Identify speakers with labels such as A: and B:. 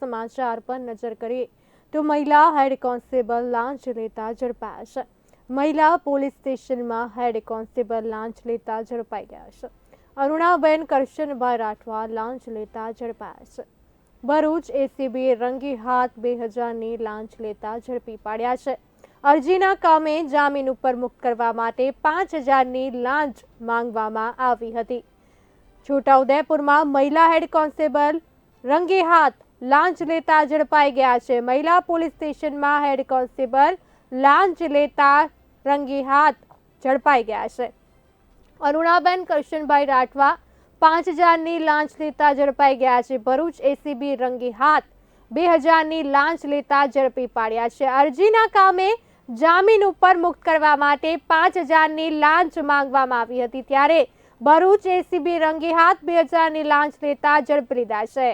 A: સમાચાર પર નજર કરીએ તો મહિલા હેડ કોન્સ્ટેબલ લાંચ લેતા ઝડપાયા છે. મહિલા પોલીસ સ્ટેશનમાં હેડ કોન્સ્ટેબલ લાંચ લેતા ઝડપાઈ ગયા છે. અરુણાબેન, કરશનભાઈ રાઠવા લાંચ લેતા ઝડપાયા છે. ભરૂચ એસીબીએ રંગી હાથ બે હજારની લાંચ લેતા ઝડપી પાડ્યા છે. અરજીના કામે જામીન ઉપર મુક્ત કરવા માટે પાંચ હજારની લાંચ માંગવામાં આવી હતી. છોટાઉદેપુરમાં મહિલા હેડ કોન્સ્ટેબલ રંગે હાથ લાંચ લેતા ઝડપાઈ ગયા છે. મહિલા પોલીસ સ્ટેશનમાં હેડ કોન્સ્ટેબલ લાંચ લેતા રંગી હાથ ઝડપાઈ ગયા છે. અરુણાબેન, કરશનભાઈ રાઠવા પાંચ હજારની લાંચ લેતા ઝડપાઈ ગયા છે. ભરૂચ એસીબી રંગી હાથ બે હજારની લાંચ લેતા ઝડપી પાડ્યા છે. અરજીના કામે જામીન ઉપર મુક્ત કરવા માટે પાંચ હજારની લાંચ માંગવામાં આવી હતી. ત્યારે ભરૂચ એસીબી રંગે હાથ બે હજારની લાંચ લેતા ઝડપી લીધા છે.